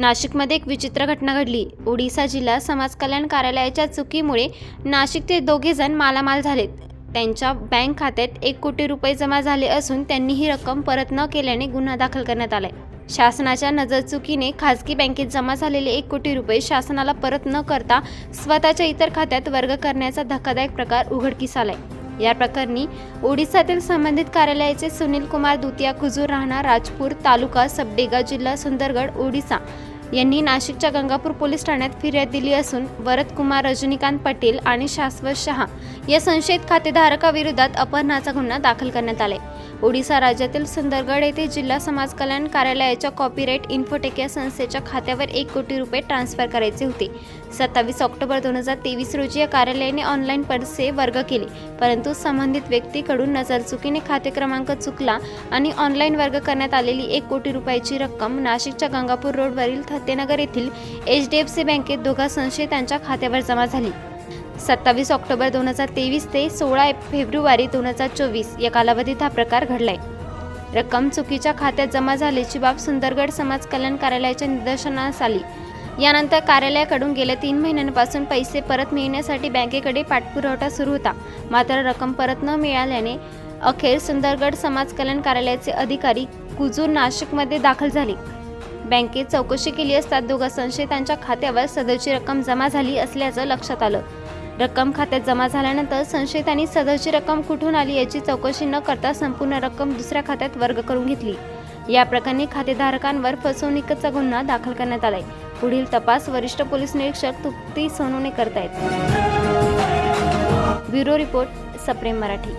नाशिकमध्ये एक विचित्र घटना घडली. ओडिसा जिल्हा समाज कल्याण कार्यालयाच्या चुकीमुळे नाशिकचे दोघे जण मालामाल झालेत. त्यांच्या बँक खात्यात एक कोटी रुपये जमा झाले असून त्यांनी ही रक्कम परत न केल्याने गुन्हा दाखल करण्यात आलाय. शासनाच्या नजरचुकीने खासगी बँकेत जमा झालेले एक कोटी रुपये शासनाला परत न करता स्वतःच्या इतर खात्यात वर्ग करण्याचा धक्कादायक प्रकार उघडकीस आलाय. या प्रकरणी ओडिसातील संबंधित कार्यालयाचे सुनील कुमार दुतिया कुजूर राहणार राजपूर तालुका सबडेगा जिल्हा सुंदरगड ओडिसा यांनी नाशिकच्या गंगापूर पोलीस ठाण्यात फिर्याद दिली असून वरद कुमार रजनीकांत पटेल आणि शाश्वत शहा या संशयित खातेधारकाविरोधात अपहरणाचा गुन्हा दाखल करण्यात आलाय. ओडिसा राज्यातील सुंदरगड येथे जिल्हा समाज कल्याण कार्यालयाच्या कॉपीराईट इन्फोटेक या संस्थेच्या खात्यावर एक कोटी रुपये ट्रान्स्फर करायचे होते. सत्तावीस ऑक्टोबर दोन हजार तेवीस रोजी या कार्यालयाने ऑनलाईन पैसे वर्ग केले परंतु संबंधित व्यक्तीकडून नजरचुकीने खाते क्रमांक चुकला आणि ऑनलाईन वर्ग करण्यात आलेली एक कोटी रुपयाची रक्कम नाशिकच्या गंगापूर रोडवरील सत्यनगर येथील एच डी एफ सी बँकेत दोघा संशयितांच्या खात्यावर जमा झाली. सत्तावीस ऑक्टोबर दोन हजार तेवीस ते सोळा फेब्रुवारी दोन हजार चोवीस या कालावधीत हा प्रकार घडलाय. रक्कम चुकीच्या खात्यात जमा झाल्याची बाब सुंदरगड समाज कल्याण कार्यालयाच्या निदर्शनास आली. यानंतर कार्यालयाकडून गेल्या तीन महिन्यांपासून पैसे परत मिळण्यासाठी बँकेकडे पाठपुरवठा सुरू होता. मात्र रक्कम परत न मिळाल्याने अखेर सुंदरगड समाज कल्याण कार्यालयाचे अधिकारी कुजूर नाशिकमध्ये दाखल झाले. बँकेत चौकशी केली असता दोघा संशयितांच्या खात्यावर सदरची रक्कम जमा झाली असल्याचं लक्षात आलं. रक्कम खात्यात जमा झाल्यानंतर संशयितांनी सदरची रक्कम कुठून आली याची चौकशी न करता संपूर्ण रक्कम दुसऱ्या खात्यात वर्ग करून घेतली. या प्रकरणी खातेधारकांवर फसवणुकीचा गुन्हा दाखल करण्यात आलाय. पुढील तपास वरिष्ठ पोलीस निरीक्षक तुप्ती सोनूने करतायत. ब्युरो रिपोर्ट सप्रेम मराठी.